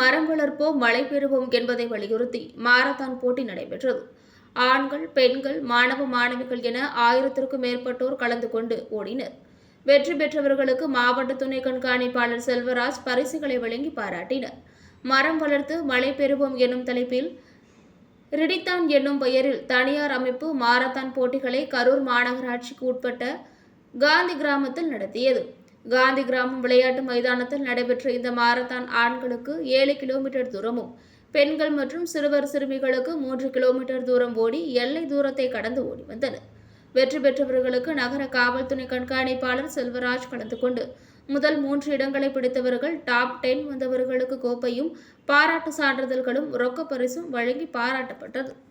மரம் வளர்ப்போம் மழை பெறுவோம் என்பதை வலியுறுத்தி மாரத்தான் போட்டி நடைபெற்றது. ஆண்கள் பெண்கள் மாணவ மாணவிகள் என ஆயிரத்திற்கும் மேற்பட்டோர் கலந்து கொண்டு ஓடினர். வெற்றி பெற்றவர்களுக்கு மாவட்ட துணை கண்காணிப்பாளர் செல்வராஜ் பரிசுகளை வழங்கி பாராட்டினர். மரம் வளர்த்து மழை பெறுவோம் எனும் தலைப்பில் ரிடித்தான் என்னும் பெயரில் தனியார் அமைப்பு மாரத்தான் போட்டிகளை கரூர் மாநகராட்சிக்கு உட்பட்ட காந்தி கிராமத்தில் நடத்தியது. காந்தி கிராமம் விளையாட்டு மைதானத்தில் நடைபெற்ற இந்த மாரத்தான் ஆண்களுக்கு ஏழு கிலோமீட்டர் தூரமும் பெண்கள் மற்றும் சிறுவர் சிறுமிகளுக்கு மூன்று கிலோமீட்டர் தூரம் ஓடி எல்லை தூரத்தை கடந்து ஓடி வந்தனர். வெற்றி பெற்றவர்களுக்கு நகர காவல்துறை கண்காணிப்பாளர் செல்வராஜ் கலந்து கொண்டு முதல் மூன்று இடங்களை பிடித்தவர்கள் டாப் டென் வந்தவர்களுக்கு கோப்பையும் பாராட்டு சான்றிதழ்களும் ரொக்க பரிசும் வழங்கி பாராட்டப்பட்டது.